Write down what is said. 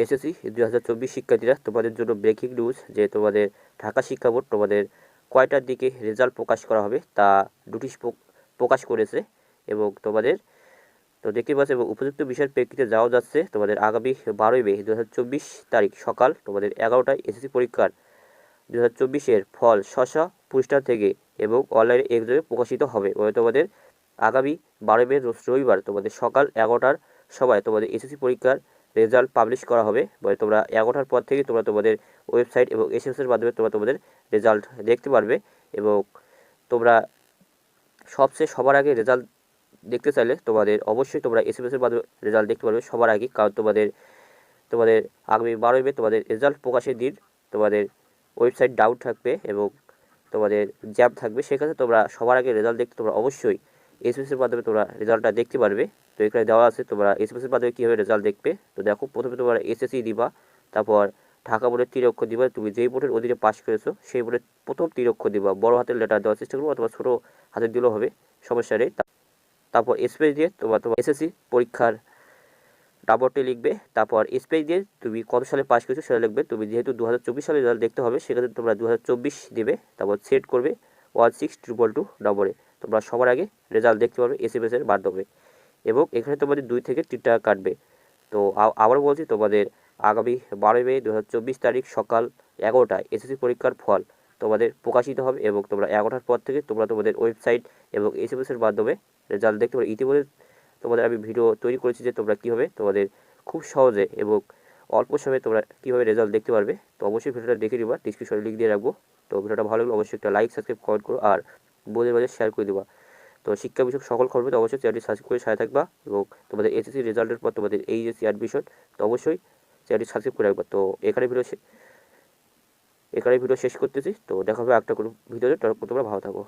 SSC দুই হাজার চব্বিশ শিক্ষার্থীরা তোমাদের জন্য ব্রেকিং নিউজ যে তোমাদের ঢাকা শিক্ষা বোর্ড তোমাদের কয়টার দিকে রেজাল্ট প্রকাশ করা হবে তা নোটিশ প্রক- প্রকাশ করেছে এবং তোমাদের তো দেখতে পাচ্ছ এবং উপযুক্ত বিষয়ের প্রেক্ষিতে যাওয়া যাচ্ছে তোমাদের আগামী বারোই মে দু হাজার চব্বিশ তারিখ সকাল তোমাদের এগারোটায় এসএসসি পরীক্ষার দু হাজার চব্বিশের ফল শশা পৃষ্ঠা থেকে এবং অনলাইনে এক্সামে প্রকাশিত হবে। ওই তোমাদের আগামী বারোই মে রবিবার তোমাদের সকাল এগারোটার সময় তোমাদের এসএসসি পরীক্ষার রেজাল্ট পাবলিশ করা হবে। মানে তোমরা এগারোটার পর থেকে তোমরা তোমাদের ওয়েবসাইট এবং এসএমএসের মাধ্যমে তোমরা তোমাদের রেজাল্ট দেখতে পারবে এবং তোমরা সবচেয়ে সবার আগে রেজাল্ট দেখতে চাইলে তোমাদের অবশ্যই তোমরা এসএমএসের মাধ্যমে রেজাল্ট দেখতে পারবে সবার আগে, কারণ তোমাদের তোমাদের আগামী বারোই মে তোমাদের রেজাল্ট প্রকাশের দিন তোমাদের ওয়েবসাইট ডাউন থাকবে এবং তোমাদের জ্যাম থাকবে। সেক্ষেত্রে তোমরা সবার আগে রেজাল্ট দেখতে তোমরা অবশ্যই এসএমএসের মাধ্যমে তোমরা রেজাল্টটা দেখতে পারবে। তো এখানে দেওয়া আছে তোমরা এসএমএসের মাধ্যমে কীভাবে রেজাল্ট দেখবে। তো দেখো, প্রথমে তোমরা এসএসসি দিবা, তারপর ঢাকা বোর্ডের তিন দিবা। তুমি যেই বোর্ডের অধীনে পাস করেছ, সেই বোর্ডের প্রথম তিন দিবা। বড় হাতের লেটার দেওয়ার চেষ্টা করব অথবা ছোটো হাতের দিলেও হবে, সমস্যা নেই। তারপর স্পেস দিয়ে তোমার তোমার এসএসসি পরীক্ষার নাম্বারটি লিখবে। তারপর স্পেস দিয়ে তুমি কত সালে পাস করেছ সেটা লিখবে। তুমি যেহেতু দু হাজার চব্বিশ সালে রেজাল্ট দেখতে হবে, সেক্ষেত্রে তোমরা দু হাজার চব্বিশ দেবে। তারপর সেট করবে ওয়ান সিক্স ট্রিপল টু নম্বরে তোমরা সবার আগে রেজাল্ট দেখতে পারবে এস এম এর মাধ্যমে। এবং এখানে তোমাদের দুই থেকে তিন টাকা কাটবে। তো আবার বলছি, তোমাদের আগামী বারোই মে দু হাজার চব্বিশ তারিখ সকাল এগারোটায় এসএসসি পরীক্ষার ফল তোমাদের প্রকাশিত হবে এবং তোমরা এগারোটার পর থেকে তোমরা তোমাদের ওয়েবসাইট এবং এস এম এর মাধ্যমে রেজাল্ট দেখতে পারবে। ইতিমধ্যে তোমাদের আমি ভিডিও তৈরি করেছি যে তোমরা কীভাবে তোমাদের খুব সহজে এবং অল্প সময়ে তোমরা কীভাবে রেজাল্ট দেখতে পারবে। তো অবশ্যই ভিডিওটা দেখে নিবা ডিসক্রিপশনে লিঙ্ক দিয়ে রাখব। তো ভিডিওটা ভালো লাগলে অবশ্যই একটা লাইক সাবস্ক্রাইব কমেন্ট করো। আর বোঝে বাজার শেয়ার করে দেবা। তো শিক্ষা বিষয়ক সকল খবর পেতে অবশ্যই চ্যানেলটি সাবস্ক্রাইব করে সাথে থাকবা এবং তোমাদের এসএসসি রেজাল্টের পর তোমাদের এই অ্যাডমিশন তো অবশ্যই চ্যানেলটি সাবস্ক্রাইব করে রাখবা। তো এখানে ভিডিও এখানে ভিডিও শেষ করতেছি। তো দেখা হবে একটা কোনো ভিডিওতে। তোমরা ভালো থাকো।